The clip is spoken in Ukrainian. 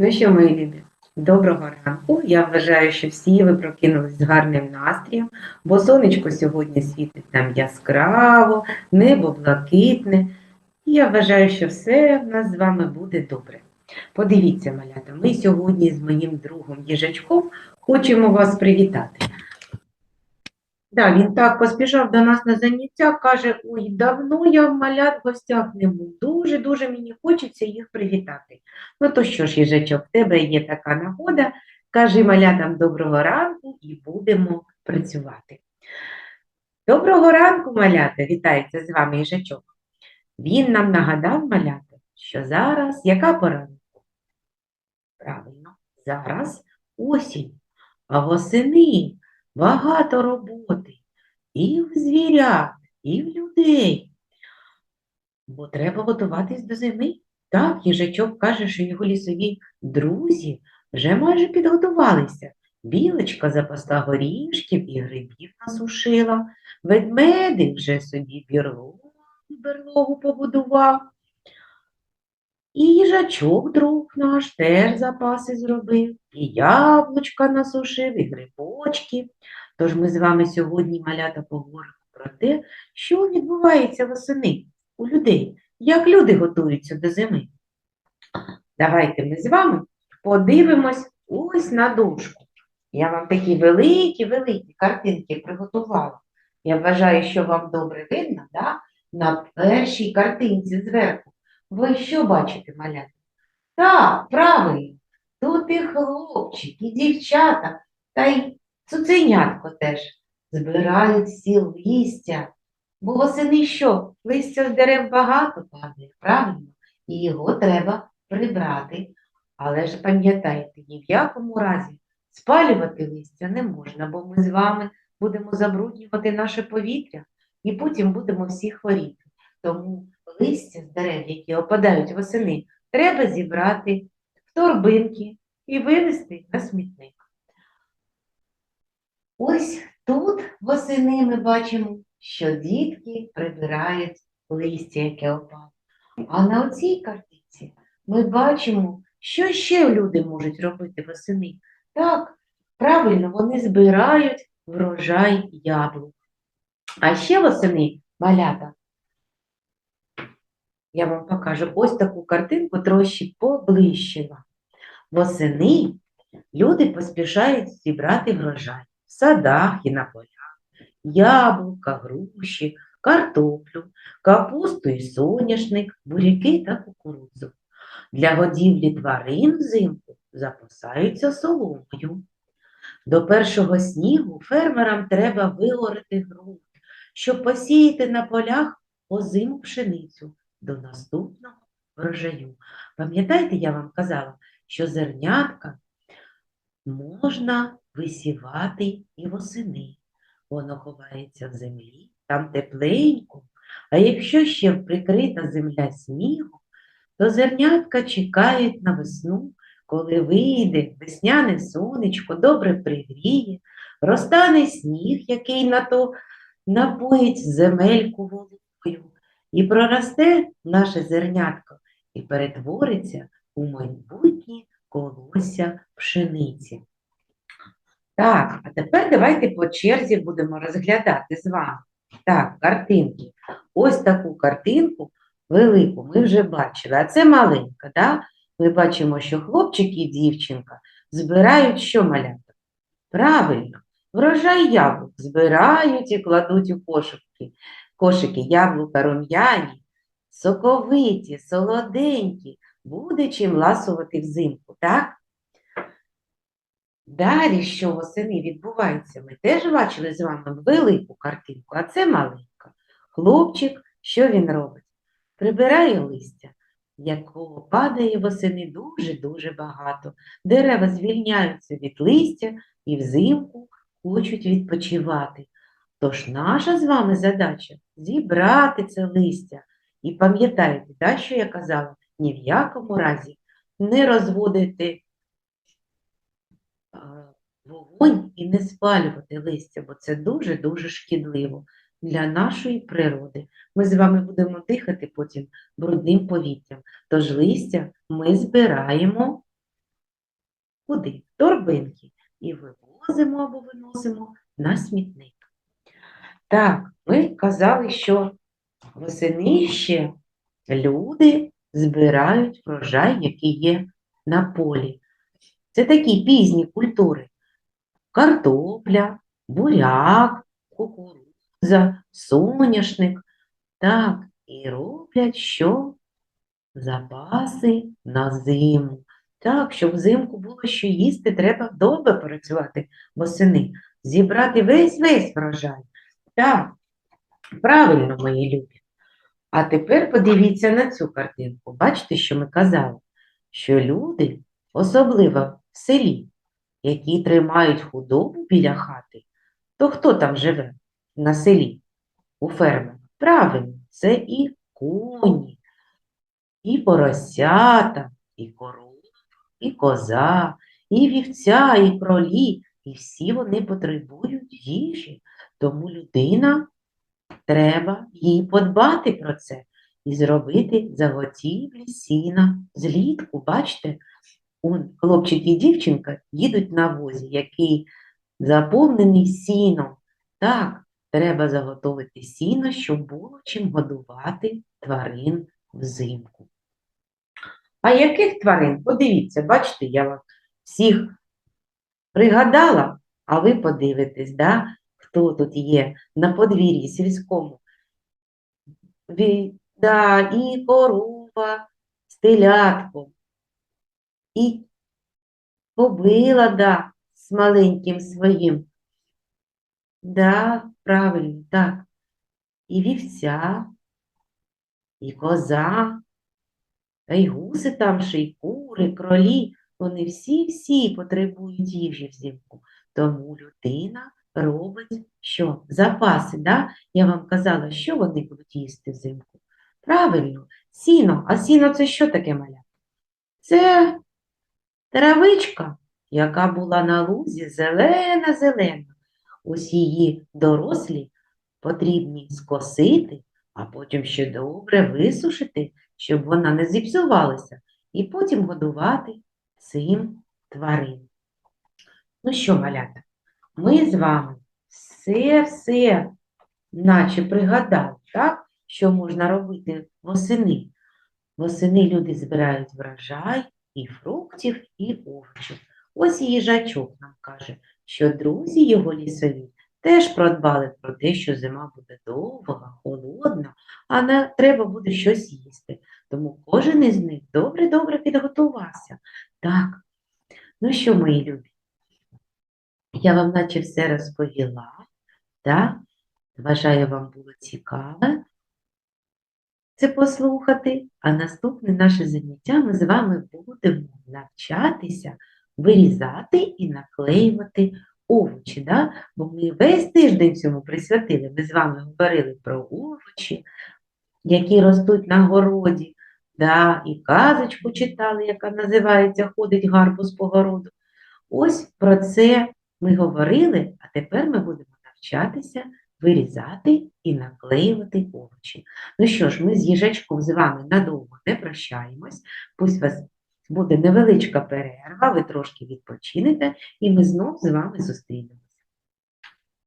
Ну що, мої любі, доброго ранку. Я вважаю, що всі ви прокинулись з гарним настроєм, бо сонечко сьогодні світить нам яскраво, небо блакитне. І я вважаю, що все в нас з вами буде добре. Подивіться, малята, ми сьогодні з моїм другом їжачком хочемо вас привітати. Да, він так поспішав до нас на заняття, каже: Ой, давно я в малят в гостях не був. Дуже-дуже мені хочеться їх привітати. Ну то що ж, їжачок, в тебе є така нагода. Кажи малятам доброго ранку і будемо працювати. Доброго ранку, малята! Вітається з вами їжачок. Він нам нагадав, малята, що зараз яка пора? Правильно, зараз осінь, а восени багато роботи і в звірят, і в людей. Бо треба готуватись до зими. Так, їжачок каже, що його лісові друзі вже майже підготувалися. Білочка запасла горішків і грибів насушила, ведмедик вже собі берлогу, берлогу побудував. І їжачок друг наш теж запаси зробив, і яблучка насушив, і грибочки. Тож ми з вами сьогодні, малята, поговоримо про те, що відбувається восени у людей, як люди готуються до зими. Давайте ми з вами подивимось ось на дошку. Я вам такі великі-великі картинки приготувала. Я вважаю, що вам добре видно, да? на першій картинці зверху. Ви що бачите, малята? Так, правильно. Тут і хлопчик, і дівчата, та й цуценятко теж збирають всі листя. Бо восени що? Листя з дерев багато падає, правильно? І його треба прибрати. Але ж пам'ятайте, ні в якому разі спалювати листя не можна, бо ми з вами будемо забруднювати наше повітря і потім будемо всі хворіти. Тому листя з дерев, які опадають восени, треба зібрати в торбинки і вивезти на смітник. Ось тут восени ми бачимо, що дітки прибирають листя, яке опало. А на оцій картинці ми бачимо, що ще люди можуть робити восени. Так, правильно, вони збирають врожай яблук. А ще восени малята. Я вам покажу ось таку картинку трошки поближчила. Восени люди поспішають зібрати врожай в садах і на полях. Яблука, груші, картоплю, капусту і соняшник, буряки та кукурудзу. Для годівлі тварин взимку запасаються соломою. До першого снігу фермерам треба виорити ґрунт, щоб посіяти на полях озиму пшеницю до наступного врожаю. Пам'ятаєте, я вам казала, що зернятка можна висівати і восени. Воно ховається в землі, там тепленько. А якщо ще прикрита земля снігом, то зернятка чекають на весну, коли вийде весняне сонечко, добре пригріє, розтане сніг, який на то напоїть земельку вологою, і проросте наше зернятко і перетвориться у майбутнє колося пшениці. Так, а тепер давайте по черзі будемо розглядати з вами. Так, картинки. Ось таку картинку велику ми вже бачили, а це маленька, да? Ми бачимо, що хлопчик і дівчинка збирають що малята? Правильно, врожай яблук збирають і кладуть у кошики. Кошики яблука рум'яні, соковиті, солоденькі, буде чим ласувати взимку, так? Далі, що восени відбувається, ми теж бачили з вами велику картинку, а це маленька. Хлопчик, що він робить? Прибирає листя, якого падає восени дуже-дуже багато. Дерева звільняються від листя і взимку хочуть відпочивати. Тож наша з вами задача зібрати це листя. І пам'ятайте, да, що я казала, ні в якому разі не розводити вогонь і не спалювати листя, бо це дуже-дуже шкідливо для нашої природи. Ми з вами будемо дихати потім брудним повітрям. Тож листя ми збираємо куди? Торбинки. І вивозимо або виносимо на смітник. Так, ми казали, що восени ще люди збирають врожай, який є на полі. Це такі пізні культури. Картопля, буряк, кукурудза, соняшник. Так, і роблять що? Запаси на зиму. Так, щоб взимку було що їсти, треба добре працювати восени, зібрати весь-весь врожай. Так, правильно, мої любі. А тепер подивіться на цю картинку. Бачите, що ми казали? Що люди, особливо в селі, які тримають худобу біля хати, то хто там живе на селі у фермах? Правильно, це і коні, і поросята, і корова, і коза, і вівця, і кролі, і всі вони потребують їжі. Тому людина треба їй подбати про це і зробити заготівлі сіна злітку. Бачите, хлопчик і дівчинка їдуть на возі, який заповнений сіном. Так, треба заготовити сіно, щоб було чим годувати тварин взимку. А яких тварин? Подивіться, бачите, я вам всіх пригадала, а ви подивитесь, да, хто тут є на подвір'ї сільському. Да, і корова, стелятко, і кобила, да, з маленьким своїм. Да, правильно, так. І вівця, і коза, та й гуси там ще, і кури, кролі. Вони всі-всі потребують їжі взимку. Тому людина робить що? Запаси, да? Я вам казала, що вони будуть їсти взимку. Правильно, сіно. А сіно це що таке маля? Це травичка, яка була на лузі зелена-зелена. Ось її дорослі потрібні скосити, а потім ще добре висушити, щоб вона не зіпсувалася, і потім годувати цим тварин. Ну що, малята, ми з вами все-все наче пригадали, так? що можна робити восени. Восени люди збирають врожай і фруктів, і овочів. Ось їжачок нам каже, що друзі його лісові теж продбали про те, що зима буде довга, холодна, а не треба буде щось їсти. Тому кожен із них добре-добре підготувався. Так, ну що, мої любі, я вам наче все розповіла, так? Вважаю, вам було цікаво це послухати, а наступне наше заняття ми з вами будемо навчатися вирізати і наклеювати овочі. Да? Бо ми весь тиждень цьому присвятили. Ми з вами говорили про овочі, які ростуть на городі, да? і казочку читали, яка називається Ходить гарбуз по городу. Ось про це ми говорили, а тепер ми будемо навчатися вирізати і наклеювати овочі. Ну що ж, ми з їжачком з вами надовго не прощаємось. Пусть вас буде невеличка перерва, ви трошки відпочинете, і ми знов з вами зустрінемось.